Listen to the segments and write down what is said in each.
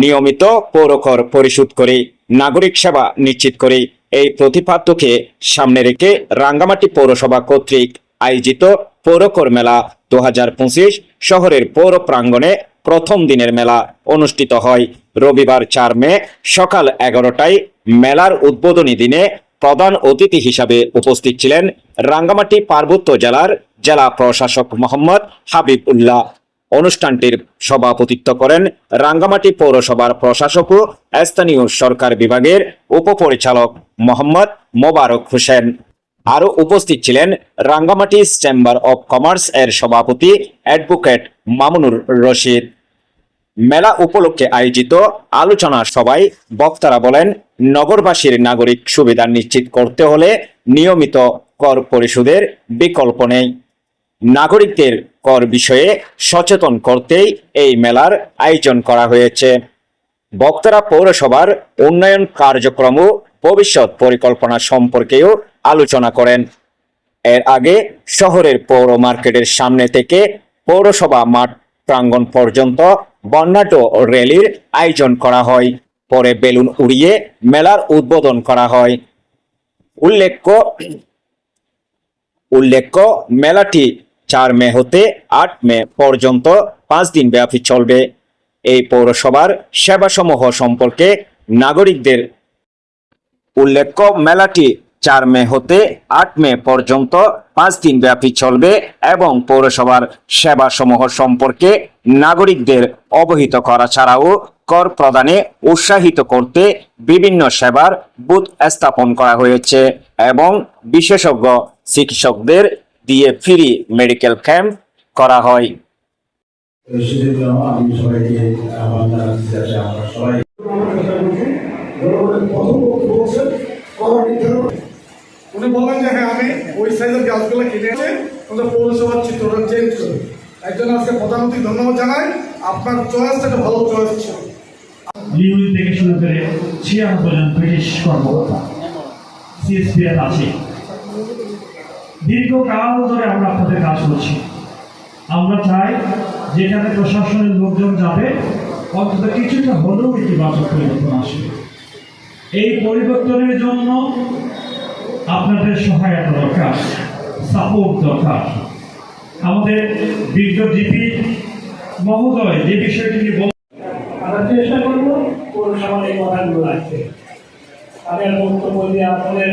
নিয়মিত পৌরকর পরিশোধ করে, নাগরিক সেবা নিশ্চিত করে এই প্রতিপাদ্যকে সামনে রেখে রাঙ্গামাটি পৌরসভা কর্তৃক আয়োজিত পৌরকর মেলা দু হাজার পঁচিশ শহরের পৌর প্রাঙ্গণে প্রথম দিনের মেলা অনুষ্ঠিত হয়। রবিবার চার মে সকাল এগারোটায় মেলার উদ্বোধনী দিনে প্রধান অতিথি হিসাবে উপস্থিত ছিলেন রাঙ্গামাটি পার্বত্য জেলার জেলা প্রশাসক মোহাম্মদ হাবিব উল্লাহ অনুষ্ঠানটির সভাপতিত্ব করেন রাঙ্গামাটি পৌরসভার প্রশাসক ও স্থানীয় সরকার বিভাগের উপপরিচালক মোহাম্মদ মোবারক হোসেন। আরও উপস্থিত ছিলেন রাঙ্গামাটি চেম্বার অব কমার্স এর সভাপতি অ্যাডভোকেট মামুনুর রশিদ। মেলা উপলক্ষে আয়োজিত আলোচনা সভায় বক্তারা বলেন, নগরবাসীর নাগরিক সুবিধা নিশ্চিত করতে হলে নিয়মিত কর পরিশোধের বিকল্প নেই। নাগরিকদের কর বিষয়ে সচেতন করতেই এই মেলার আয়োজন করা হয়েছে। বক্তারা পৌরসভার উন্নয়ন কার্যক্রম ভবিষ্যৎ পরিকল্পনা সম্পর্কেও আলোচনা করেন। এর আগে শহরের পৌর মার্কেটের সামনে থেকে পৌরসভা মাঠ প্রাঙ্গণ পর্যন্ত বর্ণাঢ্য র্যালির আয়োজন করা হয়। পরে বেলুন উড়িয়ে মেলার উদ্বোধন করা হয়। উল্লেখ্য উল্লেখ্য, মেলাটি চার মে হতে আট মে পর্যন্ত পাঁচ দিন ব্যাপী চলবে। এই পৌরসভার সেবাসমূহ সম্পর্কে নাগরিকদের উল্লেখ্য, মেলাটি চার মে হতে আট মে পর্যন্ত পাঁচ দিন ব্যাপী চলবে এবং পৌরসভার সেবাসমূহ সম্পর্কে নাগরিকদের অবহিত করা ছাড়াও কর প্রদানে উৎসাহিত করতে বিভিন্ন সেবার বুথ স্থাপন করা হয়েছে এবং বিশেষজ্ঞ চিকিৎসকদের দিয়ে ফ্রি মেডিকেল ক্যাম্প করা হয়। উনি বললেন যে হ্যাঁ আমি ওই সাইজের গাছগুলো কিনে এনে আমাদের পৌরসভার চিত্রটা চেঞ্জ করি এর জন্য আজকে প্রধানমন্ত্রী ধন্যবাদ জানাই। আপনার চয়েসটা একটা ভালো চয়েস ছিল। থেকে শুরু করে ছিয়ানব্বই ব্রিটিশ কর্মকর্তা আছে দীর্ঘকাল ধরে আমরা আপনাদের কাজ করছি। আমরা চাই যেখানে প্রশাসনের লোকজন যাবে, অন্তত কিছুটা হলেও ইতিবাচক পরিবর্তন আসবে। এই পরিবর্তনের জন্য আপনাদের সহায়তা দরকার সাপোর্ট দরকার। আমাদের বিজ্ঞ জিপি মহোদয় যে বিষয়টি নিয়ে আমরা চেষ্টা করব পৌরসভার এই কথাগুলো রাখতে। আমি আর বক্তব্য দিয়ে আপনাদের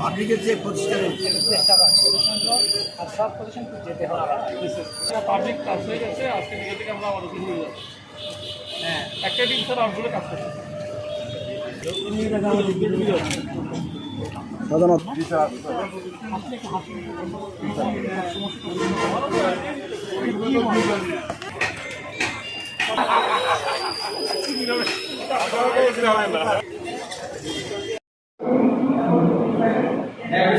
পাবলিকের যে প্রতিষ্ঠানের আর সব প্রতিষ্ঠান যেতে হবে। পাবলিক কাজ হয়ে গেছে আজকে বিকেল থেকে আমরা শুরু হয়ে যাচ্ছি। হ্যাঁ একটা দিন স্যার আমগুলো কাজ করছে।